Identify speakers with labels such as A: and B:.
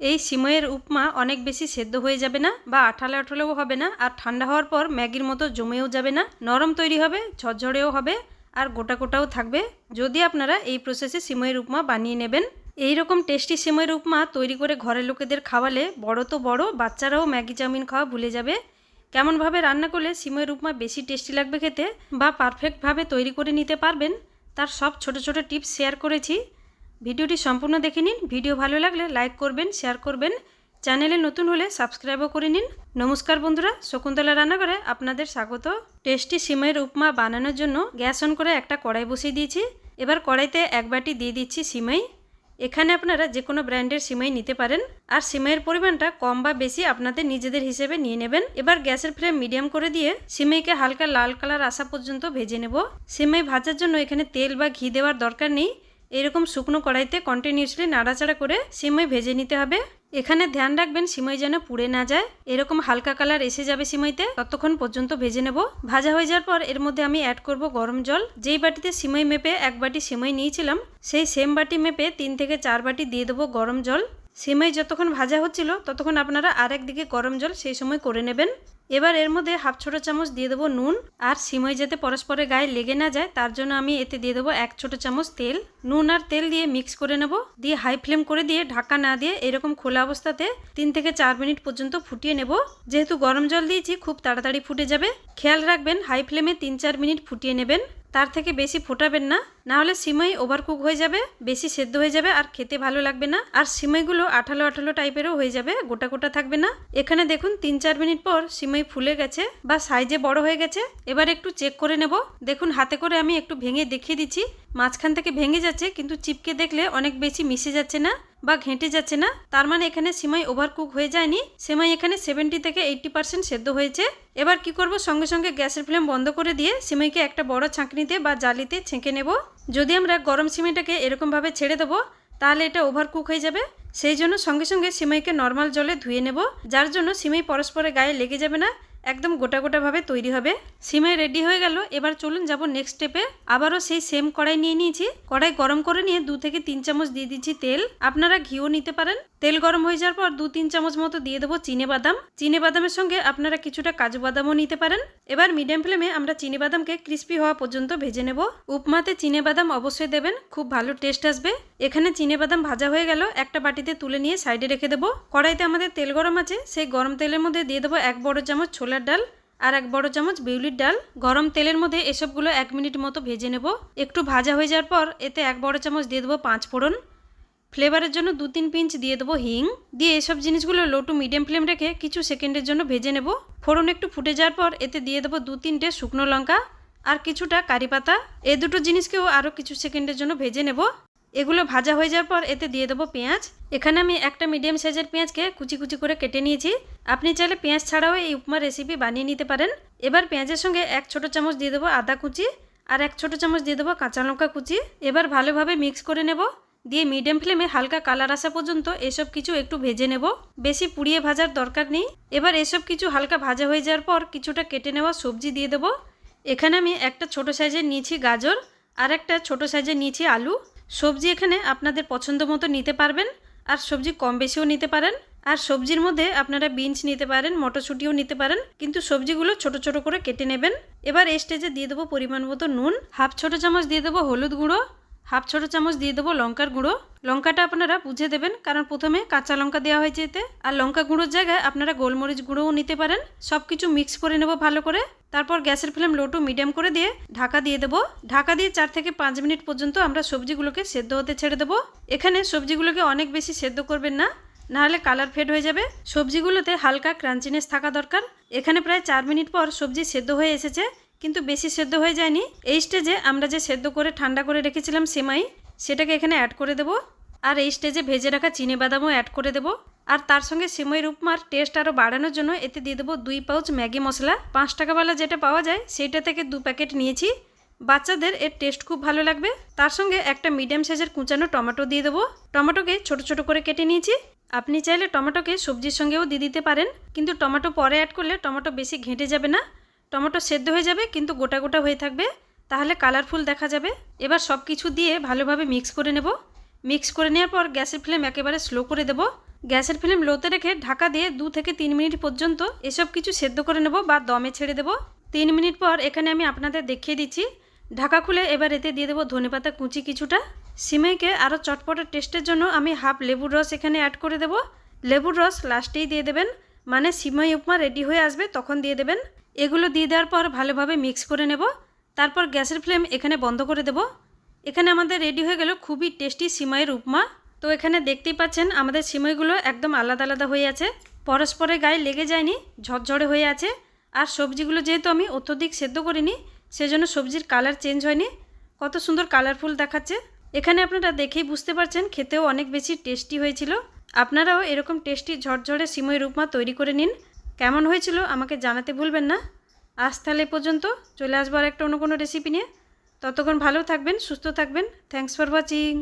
A: এই সিমইয়ের উপমা অনেক বেশি সেদ্ধ হয়ে যাবে না বা আঠালে আঠালেও হবে না, আর ঠান্ডা হওয়ার পর ম্যাগির মতো জমেও যাবে না। নরম তৈরি হবে, ঝরঝরেও হবে, আর গোটা গোটাও থাকবে। যদি আপনারা এই প্রসেসে সিমইয়ের উপমা বানিয়ে নেবেন এই রকম টেস্টি সিমইয়ের উপমা তৈরি করে ঘরের লোকেদের খাওয়ালে বড় তো বড়, বাচ্চারাও ম্যাগি চাউমিন খাওয়া ভুলে যাবে। কেমনভাবে রান্না করলে সিমইয়ের উপমা বেশি টেস্টি লাগবে খেতে বা পারফেক্টভাবে তৈরি করে নিতে পারবেন, তার সব ছোট ছোট টিপস শেয়ার করেছি। ভিডিওটি সম্পূর্ণ দেখে নিন। ভিডিও ভালো লাগলে লাইক করবেন শেয়ার করবেন। চ্যানেলে নতুন হলে সাবস্ক্রাইবও করে নিন। নমস্কার বন্ধুরা, শকুন্তলা রান্নাঘরে আপনাদের স্বাগত। টেস্টি সিমইয়ের উপমা বানানোর জন্য গ্যাস অন করে একটা কড়াই বসিয়ে দিয়েছি। এবার কড়াইতে এক বাটি দিয়ে দিচ্ছি সিমাই। এখানে আপনারা যে কোনো ব্র্যান্ডের সিমাই নিতে পারেন। আর সিমাইয়ের পরিমাণটা কম বা বেশি আপনাদের নিজেদের হিসেবে নিয়ে নেবেন। এবার গ্যাসের ফ্লেম মিডিয়াম করে দিয়ে সিমাইকে হালকা লাল কালার আসা পর্যন্ত ভেজে নেব। সিমাই ভাজার জন্য এখানে তেল বা ঘি দেওয়ার দরকার নেই। এরকম শুকনো কড়াইতে কন্টিনিউসলি নাড়াচাড়া করে সিমই ভেজে নিতে হবে। এখানে ধ্যান রাখবেন সিমই যেন পুড়ে না যায়। এরকম হালকা কালার এসে যাবে সিমইতে। ততক্ষণ পর্যন্ত ভেজে নেব। ভাজা হয়ে যাওয়ার পর এর মধ্যে আমি অ্যাড করব গরম জল। যেই বাটিতে সিমই মেপে এক বাটি সিমই নিয়েছিলাম, সেই সেম বাটি মেপে তিন থেকে চার বাটি দিয়ে দেবো গরম জল। সিমই যতক্ষণ ভাজা হচ্ছিল, ততক্ষণ আপনারা আর একদিকে গরম জল সেই সময় করে নেবেন। এবার এর মধ্যে হাফ ছোটো চামচ দিয়ে দেবো নুন। আর সিমই যাতে পরস্পরের গায়ে লেগে না যায়, তার জন্য আমি এতে দিয়ে দেবো এক ছোটো চামচ তেল। নুন আর তেল দিয়ে মিক্স করে নেব। দিয়ে হাই ফ্লেম করে দিয়ে ঢাকা না দিয়ে এরকম খোলা অবস্থাতে তিন থেকে চার মিনিট পর্যন্ত ফুটিয়ে নেব। যেহেতু গরম জল দিয়েছি, খুব তাড়াতাড়ি ফুটে যাবে। খেয়াল রাখবেন, হাই ফ্লেমে তিন চার মিনিট ফুটিয়ে নেবেন। তার থেকে বেশি ফোটাবেন না, নাহলে সিমাই ওভারকুক হয়ে যাবে, বেশি সেদ্ধ হয়ে যাবে আর খেতে ভালো লাগবে না। আর সিমাইগুলো আঠালো আঠালো টাইপেরও হয়ে যাবে, গোটা গোটা থাকবে না। এখানে দেখুন তিন চার মিনিট পর সিমাই ফুলে গেছে বা সাইজে বড় হয়ে গেছে। এবার একটু চেক করে নেব। দেখুন হাতে করে আমি একটু ভেঙে দেখিয়ে দিচ্ছি। মাঝখান থেকে ভেঙে যাচ্ছে, কিন্তু চিপকে দেখলে অনেক বেশি মিশে যাচ্ছে না বা ঘেঁটে যাচ্ছে না। তার মানে এখানে সিমাই ওভারকুক হয়ে যায়নি। সিমাই এখানে সেভেন্টি থেকে এইট্টি পার্সেন্ট সেদ্ধ হয়েছে। এবার কি করব? সঙ্গে সঙ্গে গ্যাসের ফ্লেম বন্ধ করে দিয়ে সিমাইকে একটা বড় ছাঁকনিতে বা জালিতে ছেঁকে নেব। যদি আমরা গরম সিমাইটাকে এরকমভাবে ছেড়ে দেবো, তাহলে এটা ওভারকুক হয়ে যাবে। সেই জন্য সঙ্গে সঙ্গে সিমাইকে নর্মাল জলে ধুয়ে নেব, যার জন্য সিমাই পরস্পরের গায়ে লেগে যাবে না। একদম গোটা গোটাভাবে তৈরি হবে। সিমাই রেডি হয়ে গেল। এবার চলুন যাব নেক্সট স্টেপে আবারও সেই সেম কড়াই নিয়ে নিয়েছি। কড়াই গরম করে নিয়ে দু থেকে তিন চামচ দিয়ে দিচ্ছি তেল। আপনারা ঘিও নিতে পারেন। তেল গরম হয়ে যাওয়ার পর দু তিন চামচ মতো দিয়ে দেবো চিনে বাদাম। চিনে বাদামের সঙ্গে আপনারা কিছুটা কাজু বাদামও নিতে পারেন। এবার মিডিয়াম ফ্লেমে আমরা চিনে বাদামকে ক্রিস্পি হওয়া পর্যন্ত ভেজে নেব। উপমাতে চিনে বাদাম অবশ্যই দেবেন। খুব ভালো টেস্ট আসবে। এখানে চিনে বাদাম ভাজা হয়ে গেল। একটা বাটিতে তুলে নিয়ে সাইডে রেখে দেবো। কড়াইতে আমাদের তেল গরম আছে। সেই গরম তেলের মধ্যে দিয়ে দেবো এক বড় চামচ ছোলার ডাল আর এক বড় চামচ বিউলির ডাল। গরম তেলের মধ্যে এসবগুলো এক মিনিট মতো ভেজে নেব। একটু ভাজা হয়ে যাওয়ার পর এতে এক বড় চামচ দিয়ে দেবো পাঁচ ফোড়ন। ফ্লেভারের জন্য দু তিন পিঞ্চ দিয়ে দেবো হিং। দিয়ে এসব জিনিসগুলো লো টু মিডিয়াম ফ্লেম রেখে কিছু সেকেন্ডের জন্য ভেজে নেব। ফোড়ন একটু ফুটে যাওয়ার পর এতে দিয়ে দেবো দু তিনটে শুকনো লঙ্কা আর কিছুটা কারি পাতা। এ দুটো জিনিসকেও আরও কিছু সেকেন্ডের জন্য ভেজে নেব। এগুলো ভাজা হয়ে যাওয়ার পর এতে দিয়ে দেবো পেঁয়াজ। এখানে আমি একটা মিডিয়াম সাইজের পেঁয়াজকে কুচি কুচি করে কেটে নিয়েছি। আপনি চাইলে পেঁয়াজ ছাড়াও এই উপমা রেসিপি বানিয়ে নিতে পারেন। এবার পেঁয়াজের সঙ্গে এক ছোট চামচ দিয়ে দেবো আদা কুচি আর এক ছোট চামচ দিয়ে দেবো কাঁচা লঙ্কা কুচি। এবার ভালোভাবে মিক্স করে নেব। দিয়ে মিডিয়াম ফ্লেমে হালকা কালার আসা পর্যন্ত এসব কিছু একটু ভেজে নেব। বেশি পুড়িয়ে ভাজার দরকার নেই। এবার এসব কিছু হালকা ভাজা হয়ে যাওয়ার পর কিছুটা কেটে নেওয়া সবজি দিয়ে দেবো। এখানে আমি একটা ছোট সাইজের নিয়েছি গাজর আর একটা ছোট সাইজের নিয়েছি আলু। সবজি এখানে আপনাদের পছন্দ মতো নিতে পারবেন, আর সবজি কম বেশিও নিতে পারেন, আর সবজির মধ্যে আপনারা বিনস নিতে পারেন, মটরশুঁটিও নিতে পারেন, কিন্তু সবজিগুলো ছোট ছোট করে কেটে নেবেন। এবার স্টেজে দিয়ে দেবো পরিমাণ মতো নুন, হাফ ছোট চামচ দিয়ে দেবো হলুদ গুঁড়ো হাফ ছোট চামচ দিয়ে দেবো লঙ্কার গুঁড়ো। লঙ্কাটা আপনারা বুঝে দেবেন, কারণ প্রথমে কাঁচা লঙ্কা দেওয়া হয়েছে এতে। আর লঙ্কা গুঁড়োর জায়গায় আপনারা গোলমরিচ গুঁড়োও নিতে পারেন। সব কিছু মিক্স করে নেব ভালো করে। তারপর গ্যাসের ফ্লেম লো টু মিডিয়াম করে দিয়ে ঢাকা দিয়ে দেবো। ঢাকা দিয়ে চার থেকে পাঁচ মিনিট পর্যন্ত আমরা সবজিগুলোকে সেদ্ধ হতে ছেড়ে দেবো। এখানে সবজিগুলোকে অনেক বেশি সেদ্ধ করবেন না, নাহলে কালার ফেড হয়ে যাবে। সবজিগুলোতে হালকা ক্রাঞ্চিনেস থাকা দরকার। এখানে প্রায় চার মিনিট পর সবজি সেদ্ধ হয়ে এসেছে। কিন্তু বেশি সেদ্ধ হয়ে যায়নি। এই স্টেজে আমরা যে সেদ্ধ করে ঠান্ডা করে রেখেছিলাম সেমাই, সেটাকে এখানে অ্যাড করে দেবো। আর এই স্টেজে ভেজে রাখা চিনি বাদামও অ্যাড করে দেবো। আর তার সঙ্গে সিমইয়ের উপমার টেস্ট আরও বাড়ানোর জন্য এতে দিয়ে দেবো দুই পাউচ ম্যাগি মশলা। পাঁচ টাকাওয়ালা যেটা পাওয়া যায়, সেইটা থেকে দু প্যাকেট নিয়েছি। বাচ্চাদের এর টেস্ট খুব ভালো লাগবে। তার সঙ্গে একটা মিডিয়াম সাইজের কুচানো টমেটো দিয়ে দেবো। টমেটোকে ছোট ছোট করে কেটে নিয়েছি। আপনি চাইলে টমেটোকে সবজির সঙ্গেও দিয়ে দিতে পারেন। কিন্তু টমেটো পরে অ্যাড করলে টমেটো বেশি ঘেঁটে যাবে না। টমেটো সেদ্ধ হয়ে যাবে, কিন্তু গোটা গোটা হয়ে থাকবে। তাহলে কালারফুল দেখা যাবে। এবার সব কিছু দিয়ে ভালোভাবে মিক্স করে নেব। মিক্স করে নেওয়ার পর গ্যাসের ফ্লেম একেবারে স্লো করে দেব। গ্যাসের ফ্লেম লোতে রেখে ঢাকা দিয়ে দু থেকে তিন মিনিট পর্যন্ত এসব কিছু সেদ্ধ করে নেব বা দমে ছেড়ে দেবো। তিন মিনিট পর এখানে আমি আপনাদের দেখিয়ে দিচ্ছি। ঢাকা খুলে এবার এতে দিয়ে দেবো ধনেপাতা কুচি কিছুটা। সিমাইকে আরও চটপটের টেস্টের জন্য আমি হাফ লেবুর রস এখানে অ্যাড করে দেব। লেবুর রস লাস্টেই দিয়ে দেবেন। মানে সিমাই উপমা রেডি হয়ে আসবে তখন দিয়ে দেবেন। এগুলো দিয়ে দেওয়ার পর ভালোভাবে মিক্স করে নেব। তারপর গ্যাসের ফ্লেম এখানে বন্ধ করে দেব। এখানে আমাদের রেডি হয়ে গেল খুবই টেস্টি সিমাইয়ের উপমা তো এখানে দেখতেই পাচ্ছেন আমাদের সিমাইগুলো একদম আলাদা আলাদা হয়ে আছে। পরস্পরের গায়ে লেগে যায়নি, ঝরঝরে হয়ে আছে। আর সবজিগুলো যেহেতু আমি অত্যধিক সেদ্ধ করিনি, সেজন্য সবজির কালার চেঞ্জ হয়নি। কত সুন্দর কালারফুল দেখাচ্ছে। এখানে আপনারা দেখেই বুঝতে পারছেন খেতেও অনেক বেশি টেস্টি হয়েছিল। আপনারাও এরকম টেস্টি ঝরঝরে সিমই উপমা তৈরি করে নিন। কেমন হয়েছিল আমাকে জানাতে ভুলবেন না। আজ তাহলে পর্যন্ত চলে আসব আর একটা অন্য কোনো রেসিপি নিয়ে। ততক্ষণ ভালো থাকবেন, সুস্থ থাকবেন। Thanks for watching